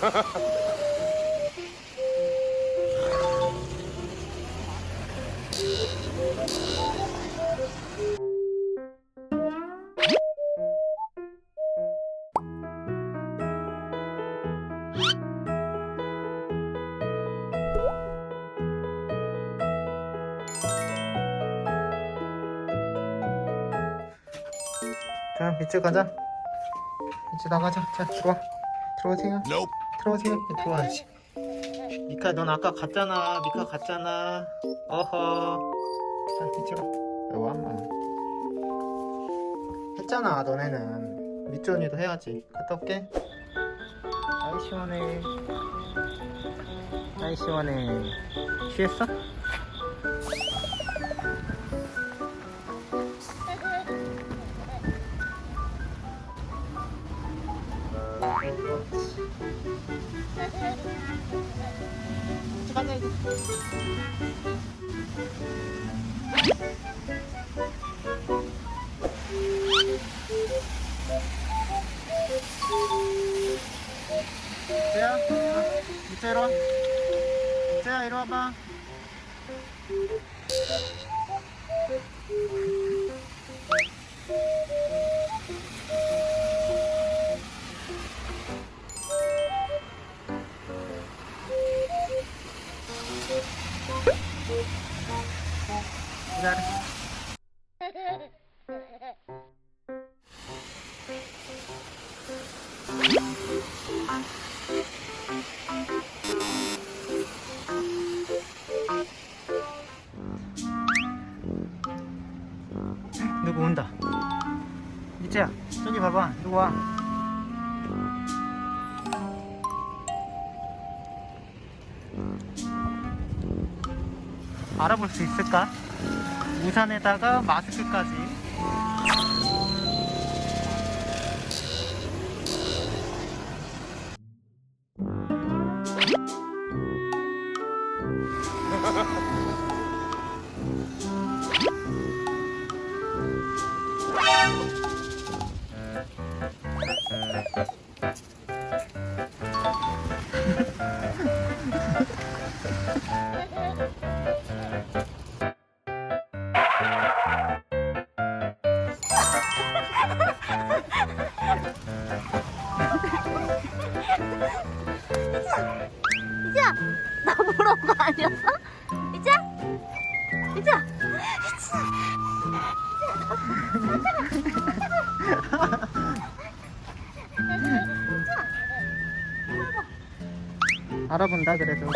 자, 밑에 가자. 이제 나가자. 자, 들어와. 들어오세요. 들어오세요. 들어와야지. 미카, 넌 아까 갔잖아. 미카 갔잖아. 어허. 자, 이쪽으로. 여기 한번. 했잖아, 너네는. 밑전이도 해야지. 갔다 올게. 아이, 시원해. 아이, 시원해. 취했어? 가자, 이제. 재야, 밑에 이리 와. 재야, 이리 와봐. 누구 온다. 이제야, 저기 봐봐. 누구 와. 알아볼 수 있을까? 우산에다가 마스크까지. 이지야 나 보러 온거 아니었어? 이지야 이지야 알아본다 그래도.